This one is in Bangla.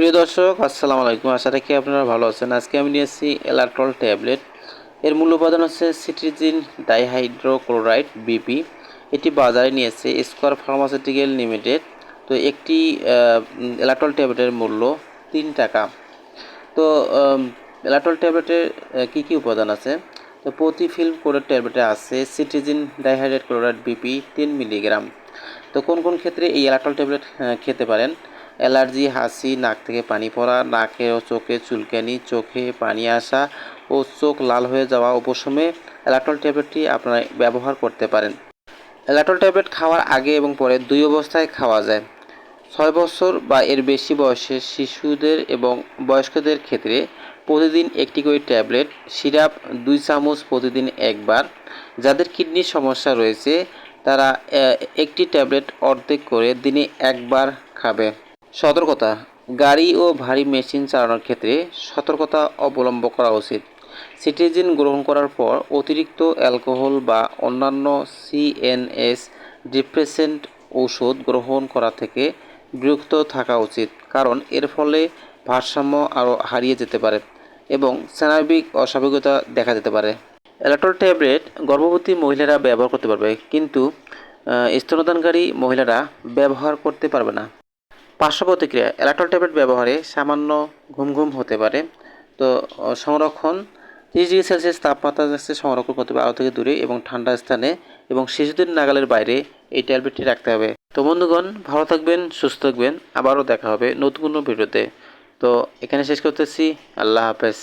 প্রিয় দর্শক, আসসালামু আলাইকুম। আশা রাখি আপনারা ভালো আছেন। আজকে আমি নিয়ে এসেছি এলাট্রল ট্যাবলেট। এর মূল উপাদান হচ্ছে সিট্রিজিন ডাইহাইড্রোক্লোরাইড, বিপি। এটি বাজারে নিয়ে এসেছে স্কোয়ার ফার্মাসিউটিক্যাল লিমিটেড। তো একটি এলাট্রল ট্যাবলেটের মূল্য তিন টাকা। তো এলাট্রল ট্যাবলেটের কী কী উপাদান আছে? তো প্রতি ফিল্ম কোডের ট্যাবলেটে আছে সিট্রিজিন ডাইহাইড্রেট ক্লোরাইড বিপি, তিন মিলিগ্রাম। তো কোন কোন ক্ষেত্রে এই এলাট্রল ট্যাবলেট খেতে পারেন? অ্যালার্জি, হাসি, নাক থেকে পানি পড়া, নাকে ও চোখে চুলকানি, চোখে পানি আসা ও চোখ লাল হয়ে যাওয়া উপশমে অ্যালাটল ট্যাবলেটটি আপনারা ব্যবহার করতে পারেন। অ্যালাটল ট্যাবলেট খাওয়ার আগে এবং পরে দুই অবস্থায় খাওয়া যায়। ছয় বছর বা এর বেশি বয়সের শিশুদের এবং বয়স্কদের ক্ষেত্রে প্রতিদিন একটি করে ট্যাবলেট, সিরাপ, দুই চামচ প্রতিদিন একবার। যাদের কিডনির সমস্যা রয়েছে, তারা একটি ট্যাবলেট অর্ধেক করে দিনে একবার খাবে। সতর্কতা। গাড়ি ও ভারী মেশিন চালানোর ক্ষেত্রে সতর্কতা অবলম্বন করা উচিত। সিটিজেন গ্রহণ করার পর অতিরিক্ত অ্যালকোহল বা অন্যান্য সিএনএস ডিপ্রেসেন্ট ঔষধ গ্রহণ করা থেকে বিরক্ত থাকা উচিত, কারণ এর ফলে ভারসাম্য আরও হারিয়ে যেতে পারে এবং স্নায়বিক অস্বাভাবিকতা দেখা যেতে পারে। অ্যালাটল ট্যাবলেট গর্ভবতী মহিলারা ব্যবহার করতে পারবে, কিন্তু স্তনদানকারী মহিলারা ব্যবহার করতে পারবে না। পার্শ্ব প্রতিক্রিয়া অ্যালাটল ট্যাবলেট ব্যবহারে সামান্য ঘুম ঘুম হতে পারে। তো সংরক্ষণ, তিরিশ ডিগ্রি সেলসিয়াস তাপমাত্রা যাচ্ছে সংরক্ষণ করতে হবে আলো থেকে দূরে এবং ঠান্ডা স্থানে এবং শিশুদের নাগালের বাইরে এই ট্যাবলেটটি রাখতে হবে। তো, বন্ধুগণ, ভালো থাকবেন, সুস্থ থাকবেন। আবারও দেখা হবে নতুন কোনো ভিডিওতে। তো, এখানে শেষ করতেছি। আল্লাহ হাফেজ।